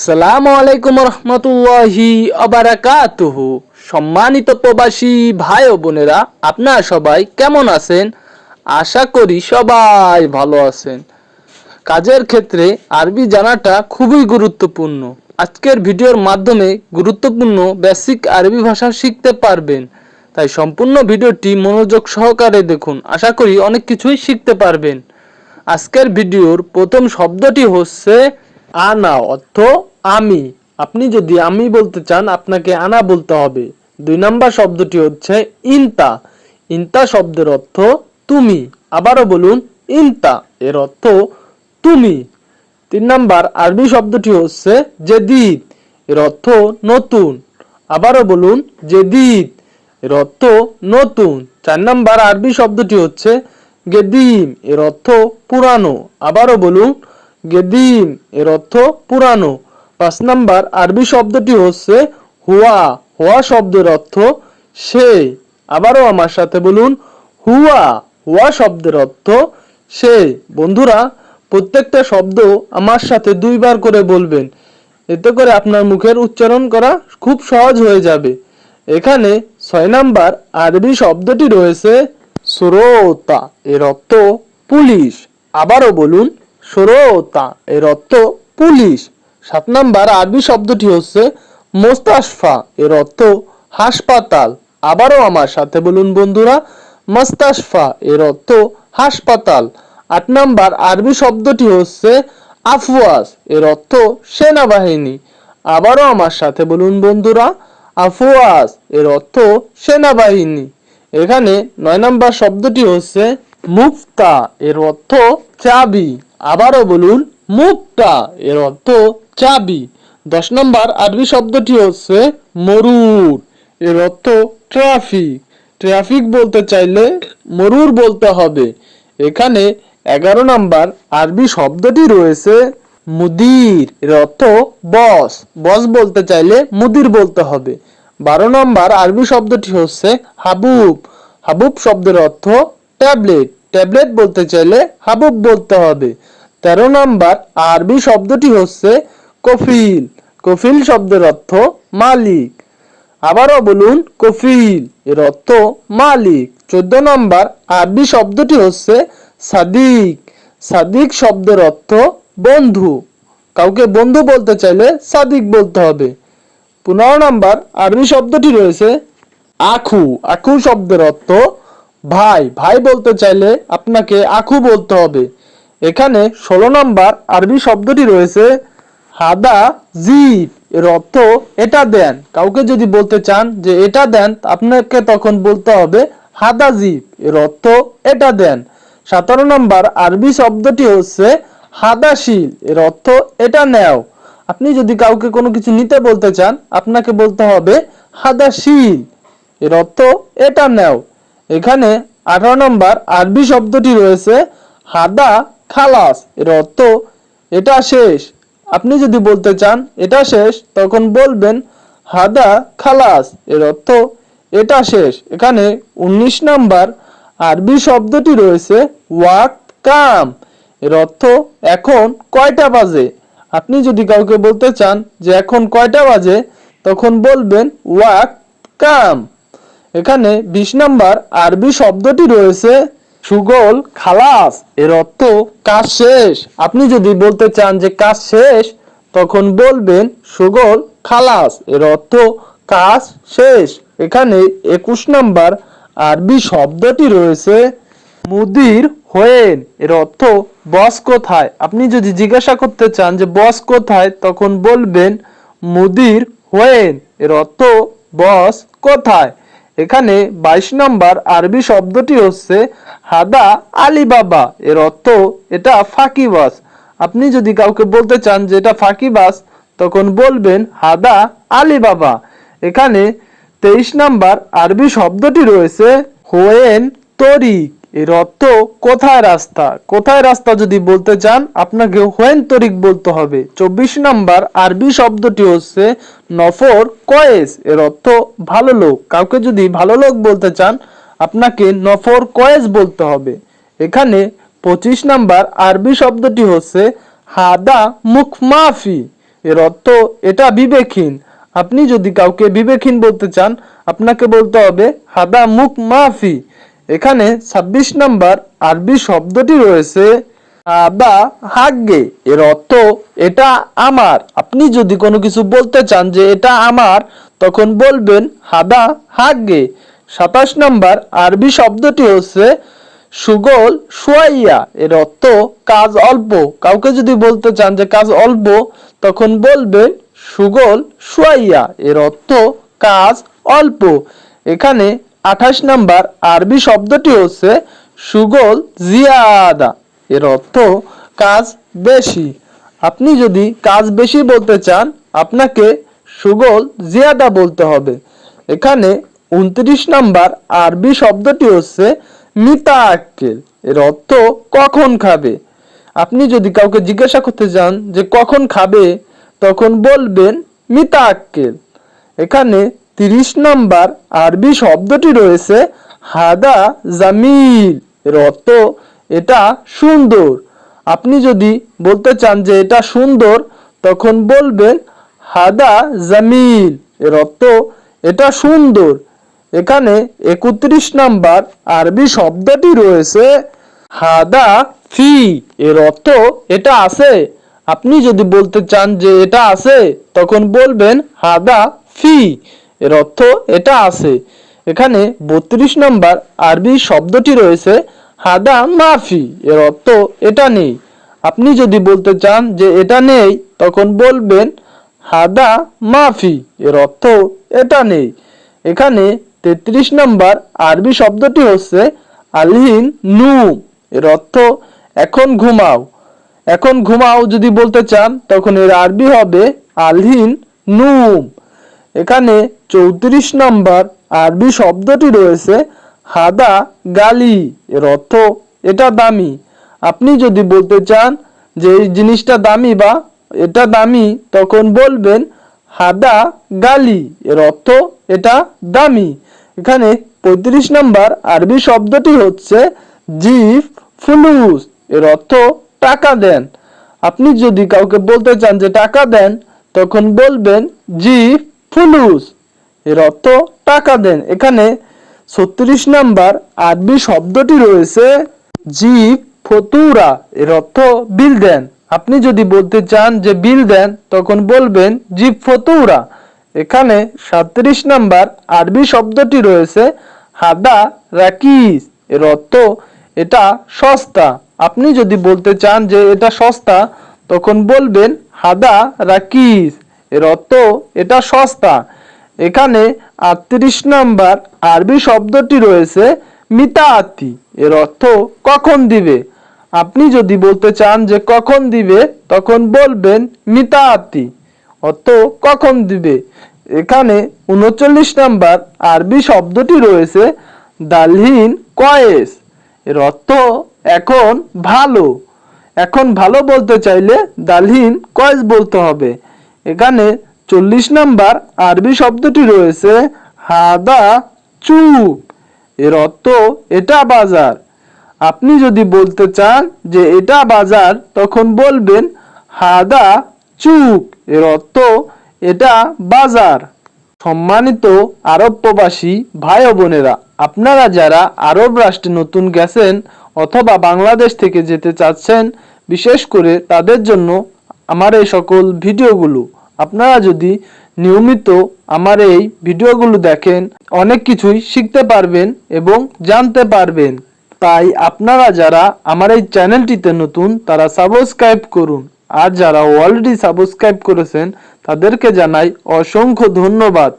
আসসালামু আলাইকুম রহমতুল্লাহি আবারাকাতুহু। সম্মানিত প্রবাসী ভাই ও বোনেরা, আপনারা সবাই কেমন আছেন? আশা করি সবাই ভালো আছেন। কাজের ক্ষেত্রে আরবি জানাটা খুবই গুরুত্বপূর্ণ। আজকের ভিডিওর মাধ্যমে গুরুত্বপূর্ণ বেসিক আরবি ভাষা শিখতে পারবেন। তাই সম্পূর্ণ ভিডিওটি মনোযোগ সহকারে দেখুন। আশা করি অনেক কিছুই শিখতে পারবেন। আজকের ভিডিওর প্রথম শব্দটি হচ্ছে আনা অর্থ আমি। আপনি যদি আমি বলতে চান, আপনাকে আনা বলতে হবে। দুই নাম্বার শব্দটি হচ্ছে ইনতা। ইনতা শব্দের অর্থ তুমি। আবারও বলুন, ইনতা। এর অর্থ তুমি। তিন নাম্বার আরবি শব্দটি হচ্ছে জেদিদ। এর অর্থ নতুন। আবারও বলুন, জেদিদ। এর অর্থ নতুন। চার নাম্বার আরবি শব্দটি হচ্ছে গেদিম। এর অর্থ পুরানো। আবারও বলুন গেদিম, এর অর্থ পুরানো। পাঁচ নাম্বার, আরবি শব্দটি হচ্ছে হুয়া। হুয়া শব্দের অর্থ সে। আবারও আমার সাথে বলুন, হুয়া। হুয়া শব্দের অর্থ সে। বন্ধুরা, প্রত্যেকটা শব্দ আমার সাথে দুইবার করে বলবেন। এতে করে আপনার মুখের উচ্চারণ করা খুব সহজ হয়ে যাবে। এখানে ছয় নাম্বার, আরবি শব্দটি রয়েছে শ্রোতা এর অর্থ পুলিশ। আবারও বলুন শ্রোতা এর অর্থ পুলিশ। সাত নাম্বার আরবি শব্দটি হচ্ছে মোস্তাশফা এর অর্থ হাসপাতাল। আবারও আমার সাথে বলুন বন্ধুরা, মস্তাশফা এর অর্থ হাসপাতাল। আট নাম্বার আরবি শব্দটি হচ্ছে আফওয়াজ এর অর্থ সেনাবাহিনী। আবারও আমার সাথে বলুন বন্ধুরা, আফওয়াজ এর অর্থ সেনাবাহিনী। এখানে নয় নাম্বার শব্দটি হচ্ছে মুফতা এর অর্থ চাবি। আবারও বলুন মুফতা এর অর্থ চাবি। দশ নম্বর আরবি শব্দটি হচ্ছে মরুর, এর অর্থ ট্রাফিক ট্রাফিক বলতে চাইলে মরুর বলতে হবে। এখানে এগারো নম্বর আরবি শব্দটি রয়েছে মুদির, এর অর্থ বস। বস বলতে চাইলে মুদির বলতে হবে। বারো নম্বর আরবি শব্দটি হচ্ছে হাবুব। হাবুব শব্দের অর্থ ট্যাবলেট। ট্যাবলেট বলতে চাইলে হাবুব বলতে হবে। তেরো নম্বর আরবি শব্দটি হচ্ছে কফিল। কফিল শব্দের অর্থ মালিক। আবারও বলুন, কফিল এর অর্থ মালিক। চোদ্দ নম্বর আরবি শব্দটি হচ্ছে সাদিক। সাদিক শব্দের অর্থ বন্ধু। কাউকে বন্ধু বলতে চাইলে সাদিক বলতে হবে। পনেরো নম্বর আরবি শব্দটি রয়েছে আখু। আখু শব্দের অর্থ ভাই ভাই বলতে চাইলে আপনাকে আখু বলতে হবে। এখানে ষোলো নম্বর আরবি শব্দটি রয়েছে, হাদা জিপ এর অর্থ এটা দেন। কাউকে যদি বলতে চান যে এটা দেন, আপনাকে তখন বলতে হবে হাদা জিপ এর অর্থ এটা দেন। সতেরো নম্বর আরবি শব্দটি হচ্ছে হাদাশিল। এর অর্থ এটা নেও। আপনি যদি কাউকে কোনো কিছু নিতে বলতে চান, আপনাকে বলতে হবে হাদাশিল। এর অর্থ এটা নেও। এখানে আঠারো নম্বর আরবি শব্দটি রয়েছে, হাদা খালাস। এর অর্থ, এটা শেষ। আপনি যদি বলতে চান, এটা শেষ, তখন বলবেন, হাদা খালাস। এর অর্থ, এটা শেষ। এখানে উনিশ নাম্বার আরবি শব্দটি রয়েছে, ওয়াক কাম। এর অর্থ, এখন কয়টা বাজে? আপনি যদি কাউকে বলতে চান যে, এখন কয়টা বাজে? তখন বলবেন, ওয়াক কাম। এখানে বিশ নাম্বার আরবি শব্দটি রয়েছে, সুগল, খালাস। এর অর্থ কাজ শেষ। আপনি যদি বলতে চান যে কাজ শেষ, তখন বলবেন সুগল, খালাস। এর অর্থ কাজ শেষ। এখানে একুশ নাম্বার আরবি শব্দটি রয়েছে, মুদির হোয়েন। এর অর্থ বস কোথায়? আপনি যদি জিজ্ঞাসা করতে চান যে বস কোথায়, তখন বলবেন মুদির হোয়েন। এর অর্থ বস কোথায়? এখানে বাইশ নম্বর আরবি শব্দটি হচ্ছে হাদা আলিবাবা। এর অর্থ এটা ফাঁকিবাস আপনি যদি কাউকে বলতে চান যে এটা ফাঁকিবাস তখন বলবেন হাদা আলিবাবা। এখানে তেইশ নাম্বার আরবি শব্দটি রয়েছে হোয়েন তরিক। এর অর্থ কোথায় রাস্তা? কোথায় রাস্তা যদি বলতে চান আপনাকে হোয়েন তরিক বলতে হবে। চব্বিশ নাম্বার আরবি শব্দটি হচ্ছে নফর, কয়েস। এর অর্থ ভালো লোক। কাউকে যদি ভালো লোক বলতে চান, আপনাকে নফর, কয়েস বলতে হবে। এখানে পঁচিশ নাম্বার আরবি শব্দটি হচ্ছে হাদা মুখ মাফি। এর অর্থ এটা বিবেকহীন। আপনি যদি কাউকে বিবেকহীন বলতে চান, আপনাকে বলতে হবে হাদা মুখ মাফি। এখানে ছাব্বিশ নাম্বার আরবি শব্দটি রয়েছে আদা হাগ্গে। এর অর্থ, এটা আমার। আপনি যদি কোনো কিছু বলতে চান যে এটা আমার, তখন বলবেন, হাদা হাগ্গে। সাতাশ নাম্বার আরবি শব্দটি হচ্ছে, সুগল সুয়াইয়া। এর অর্থ, কাজ অল্প। কাউকে যদি বলতে চান যে, কাজ অল্প, তখন বলবেন, সুগল সুয়াইয়া। এর অর্থ, কাজ অল্প। এখানে আঠাশ নাম্বার আরবি শব্দটি হচ্ছে সুগল জিয়াদা। এর অর্থ কাজ বেশি। আপনি যদি কাজ বেশি বলতে চান, আপনাকে সুগল জিয়াদা বলতে হবে। এখানে উনত্রিশ নাম্বার আরবি শব্দটি হচ্ছে মিতা আক্কেল এর অর্থ কখন খাবে? আপনি যদি কাউকে জিজ্ঞাসা করতে চান যে কখন খাবে, তখন বলবেন মিতা আক্কেল এখানে তিরিশ নম্বর আরবি শব্দটি রয়েছে হাদা জামিল এর অর্থ এটা সুন্দর। আপনি যদি বলতে চান যে এটা সুন্দর, তখন বলবেন হাদা জামিল এর অর্থ এটা সুন্দর। এখানে একত্রিশ নাম্বার আরবি শব্দটি রয়েছে হাদা ফি এর অর্থ এটা আছে। আপনি যদি বলতে চান যে এটা আছে, তখন বলবেন হাদা ফি। এর অর্থ এটা আছে। এখানে বত্রিশ নম্বর আরবি শব্দটি রয়েছে, হাদা মাফি এর অর্থ এটা নেই। আপনি যদি বলতে চান যে এটা নেই তখন বলবেন, হাদা মাফি এর অর্থ এটা নেই। এখানে তেত্রিশ নম্বর আরবি শব্দটি হচ্ছে, আলহিন নু এর অর্থ, এখন ঘুমাও। এখন ঘুমাও যদি বলতে চান, তখন এর আরবি হবে, আলহিন নুম এখানে চৌত্রিশ নম্বর আরবি শব্দটি রয়েছে, হাদা গালি। এর অর্থ, এটা দামি। আপনি যদি বলতে চান যে এই জিনিসটা দামি বা এটা দামি তখন বলবেন, হাদা গালি। এর অর্থ, এটা দামি। এখানে পঁয়ত্রিশ নম্বর আরবি শব্দটি হচ্ছে, জিফ ফুলুস। এর অর্থ, টাকা দেন। আপনি যদি কাউকে বলতে চান যে টাকা দেন, তখন বলবেন, জিফ ফুলুস এর অর্থ টাকা দেন। এখানে ছত্রিশ নাম্বার আরবি শব্দটি রয়েছে জিপ ফতুরা। এর অর্থ বিল দেন। আপনি যদি বলতে চান যে বিল দেন, তখন বলবেন জিপ ফতুরা। এখানে সাতত্রিশ নাম্বার আরবি শব্দটি রয়েছে হাদা রাকিস। এর অর্থ এটা সস্তা। আপনি যদি বলতে চান যে এটা সস্তা, তখন বলবেন হাদা রাকিস। এর অর্থ এটা সস্তা। এখানে আটত্রিশ নাম্বার আরবি শব্দটি রয়েছে মিতাআতি। এর অর্থ কখন দিবে? আপনি যদি বলতে চান যে কখন দিবে, তখন বলবেন মিতাআতি। অর্থ কখন দিবে? এখানে উনচল্লিশ নাম্বার আরবি শব্দটি রয়েছে দালহীন কয়েস। এর অর্থ এখন ভালো। এখন ভালো বলতে চাইলে দালহীন কয়েস বলতে হবে। এখানে চল্লিশ নাম্বার আরবি শব্দটি রয়েছে, হাদা চুপ এর অর্থ, এটা বাজার। আপনি যদি বলতে চান যে এটা বাজার, তখন বলবেন, হাদা চুপ এর অর্থ, এটা বাজার। সম্মানিত আরব প্রবাসী ভাই বোনেরা, আপনারা যারা আরব রাষ্ট্রে নতুন গেছেন অথবা বাংলাদেশ থেকে যেতে চাচ্ছেন, বিশেষ করে তাদের জন্য আমার এই সকল ভিডিওগুলো। আপনারা যদি নিয়মিত আমার এই ভিডিওগুলো দেখেন, অনেক কিছুই শিখতে পারবেন এবং জানতে পারবেন। তাই আপনারা যারা আমার এই চ্যানেলটিতে নতুন, তারা সাবস্ক্রাইব করুন। আর যারা অলরেডি সাবস্ক্রাইব করেছেন, তাদেরকে জানাই অসংখ্য ধন্যবাদ।